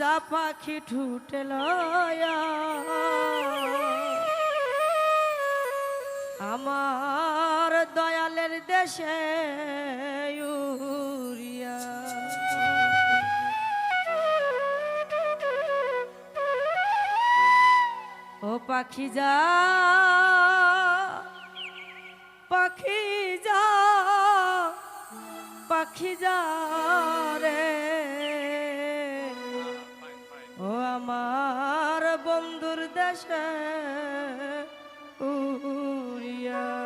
যা পাখি ঠুটেল আমার দয়ালের দেশে ও পাখি যা পাখি যা পাখি যা রে। বন্ধুর দেশে উড়িয়া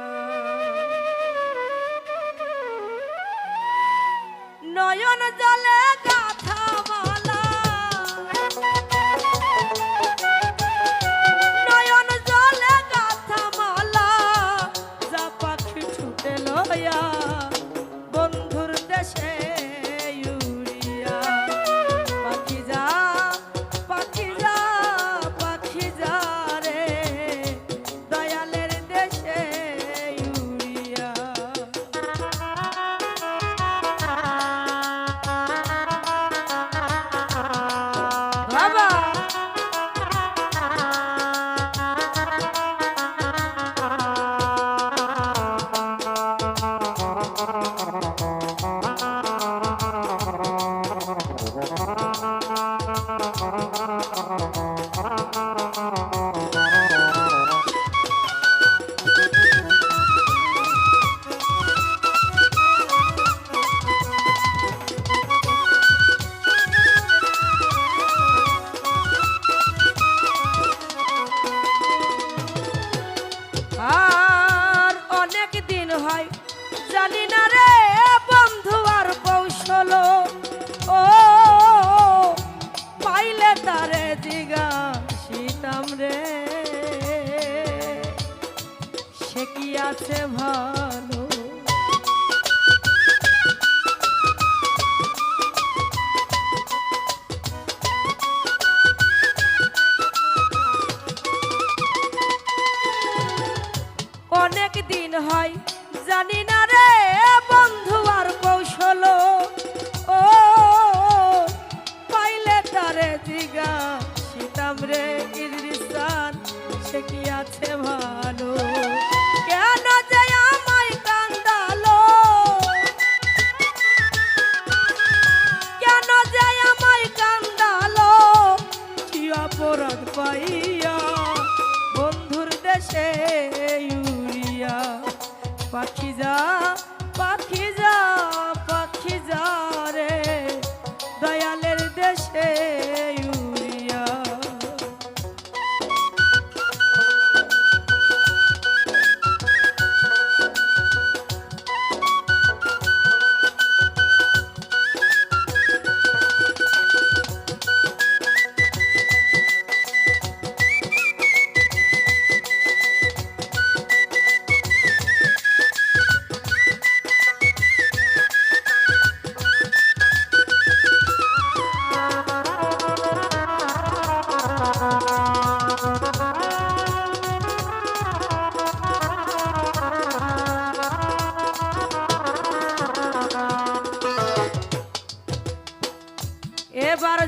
partida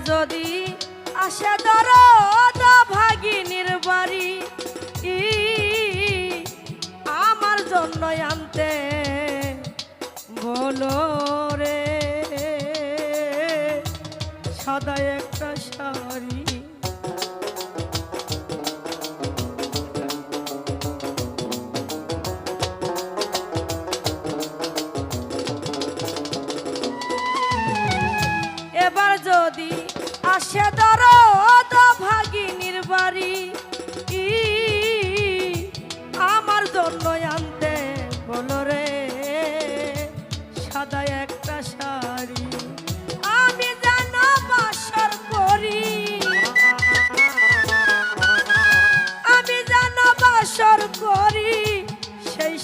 যদি আসে দরদ ভাগিনীর বাড়ি ই আমার জন্য আনতে বলো রে। সদায়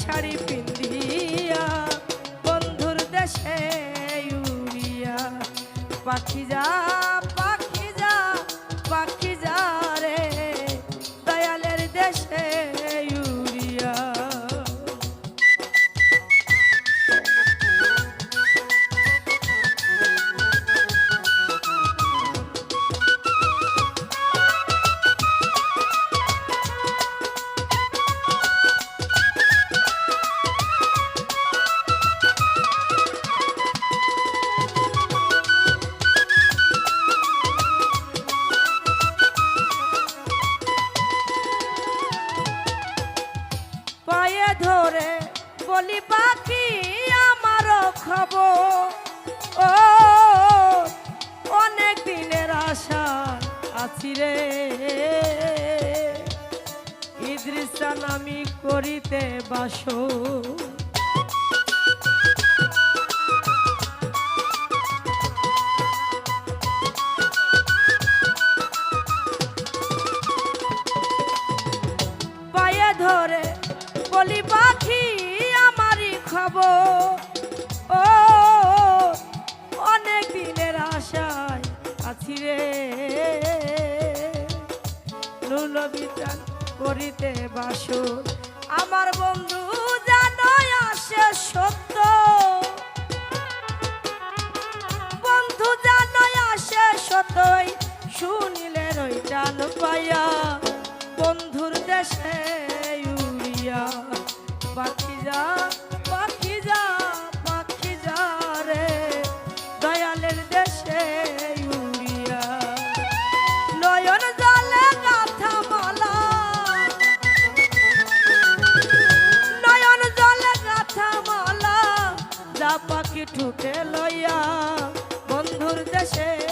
শাড়ি পিন্ধিয়া বন্ধুর দেশে উড়িয়া পাখি যা রে। ইদ্রিসান আমি করিতে বাসো। ঠুকে লইয়া বন্ধুর দেশে